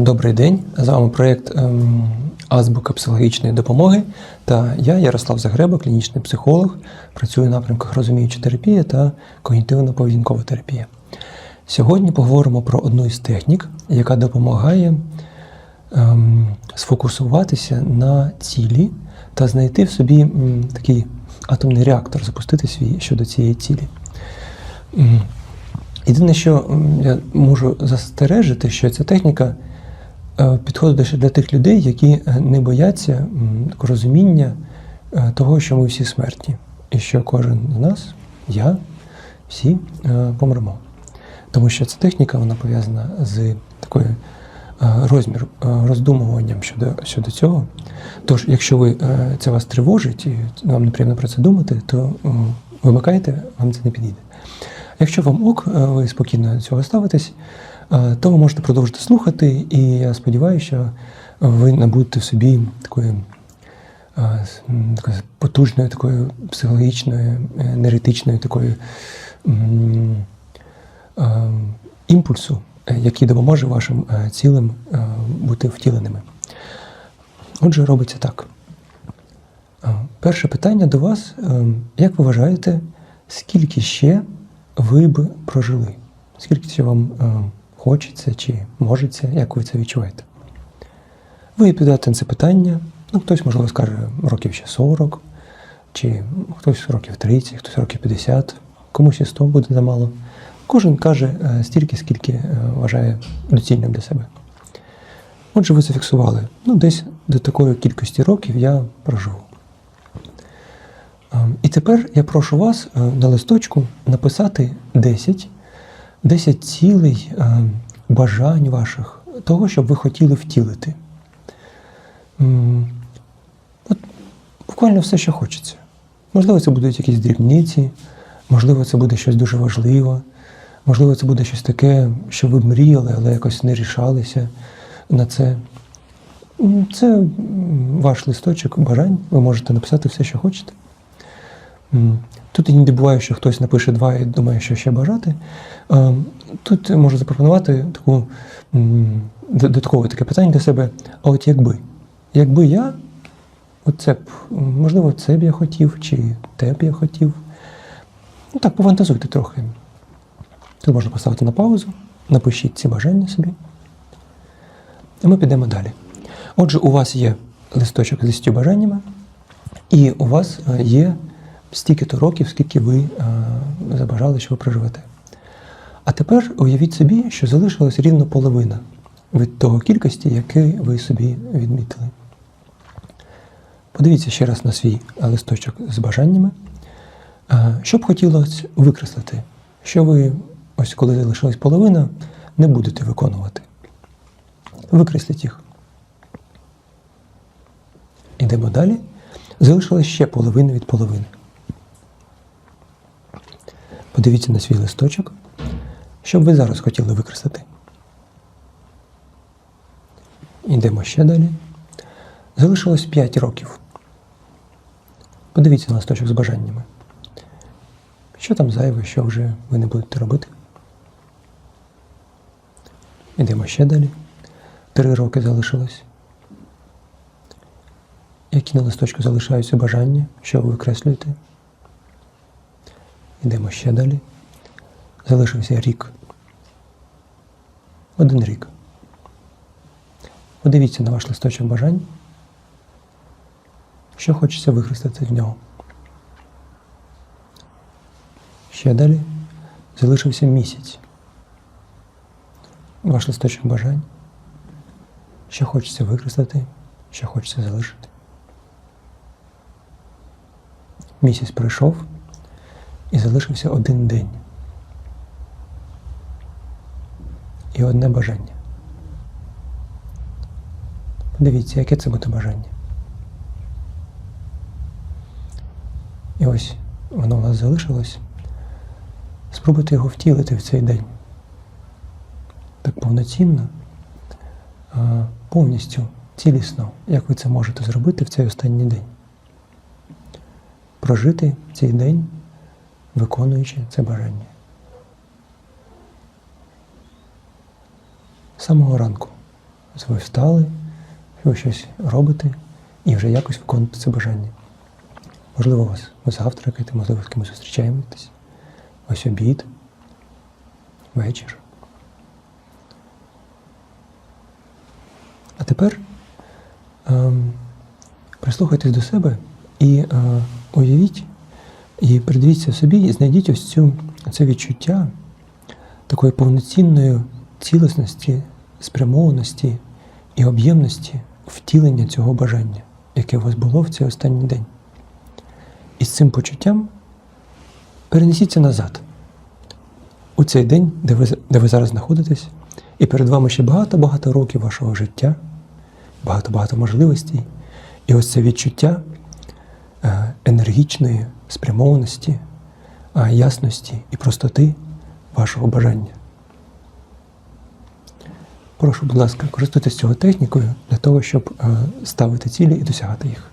Добрий день. З вами проєкт ем, Азбука психологічної допомоги. Та я, Ярослав Загреба, клінічний психолог, працюю в напрямках розуміюча терапія та когнітивно-поведінкова терапія. Сьогодні поговоримо про одну із технік, яка допомагає ем, сфокусуватися на цілі та знайти в собі такий атомний реактор, запустити свій щодо цієї цілі. Єдине, що я можу застережити, що ця техніка е, підходить для тих людей, які е, не бояться розуміння е, того, що ми всі смертні, і що кожен з нас, я, всі помремо. Тому що ця техніка вона пов'язана з такою розмір роздумуванням щодо, щодо цього. Тож, якщо ви це вас тривожить і вам неприємно про це думати, то вимикайте, вам це не підійде. Якщо вам ок, ви спокійно до цього ставитесь, то ви можете продовжити слухати, і я сподіваюся, що ви набудете в собі такої, е, такої потужної, такої психологічної, е, енергетичної такої е, імпульсу, е, який допоможе вашим е, цілим е, бути втіленими. Отже, робиться так. Е, Перше питання до вас. Е, Як ви вважаєте, скільки ще ви б прожили? Скільки ще вам е, хочеться чи можеться, як ви це відчуваєте? Ви відповідаєте на це питання. Ну, хтось, можливо, скаже років ще 40, чи хтось років 30, хтось років 50, комусь і 100 буде замало. Кожен каже е, стільки, скільки е, вважає доцільним для себе. Отже, ви зафіксували, ну, десь до такої кількості років я проживу. Ем, І тепер я прошу вас е, на листочку написати 10, 10 цілей е, бажань ваших, того, що б ви хотіли втілити. От буквально все, що хочеться. Можливо, це будуть якісь дрібниці, можливо, це буде щось дуже важливе, можливо, це буде щось таке, що ви мріяли, але якось не рішалися на це. Це ваш листочок бажань, ви можете написати все, що хочете. Тут іноді буває, що хтось напише два і думає, що ще бажати. Е, Тут можу запропонувати таку додаткове таке питання для себе: а от якби? Якби я, оце б, можливо, це б я хотів, чи те б я хотів. Ну так, пофантазуйте трохи. Тут можна поставити на паузу, напишіть ці бажання собі. І ми підемо далі. Отже, у вас є листочок з 10 бажаннями, і у вас е, є стільки-то років, скільки ви е, забажали, що ви проживете. А тепер уявіть собі, що залишилась рівно половина від того кількості, яку ви собі відмітили. Подивіться ще раз на свій листочок з бажаннями. Е, Що б хотілося викреслити, що ви, ось коли залишилась половина, не будете виконувати. Викресліть їх. Ідемо далі. Залишилась ще половина від половини. Подивіться на свій листочок. Що б ви зараз хотіли викреслити? Йдемо ще далі. Залишилось 5 років. Подивіться на листочок з бажаннями. Що там зайве, що вже ви не будете робити? Йдемо ще далі. Три роки залишилось. Які на листочку залишаються бажання, що ви викреслюєте? Йдемо ще далі. Залишився рік. Один рік. Подивіться на ваш листочок бажань. Що хочеться використати в нього. Ще далі залишився місяць. Ваш листочок бажань. Що хочеться використати, що хочеться залишити. Місяць пройшов і залишився один день. І одне бажання. Подивіться, яке це буде бажання. І ось воно у нас залишилось. Спробуйте його втілити в цей день. Так повноцінно, повністю, цілісно, як ви це можете зробити в цей останній день. Прожити цей день, виконуючи це бажання. З самого ранку ви встали, ви щось робите і вже якось виконуєте це бажання. Можливо, вас завтракаєте, можливо, з кимось зустрічаєтесь. Ось обід, вечір. А тепер ем, прислухайтесь до себе і е, уявіть, і придивіться собі, і знайдіть ось цю, це відчуття такої повноцінної цілісності, спрямованості і об'ємності втілення цього бажання, яке у вас було в цей останній день. І з цим почуттям перенесіться назад, у цей день, де ви, де ви зараз знаходитесь, і перед вами ще багато-багато років вашого життя, багато-багато можливостей. І ось це відчуття енергічної спрямованості, ясності і простоти вашого бажання. Прошу, будь ласка, користуйтесь цього технікою для того, щоб е, ставити цілі і досягати їх.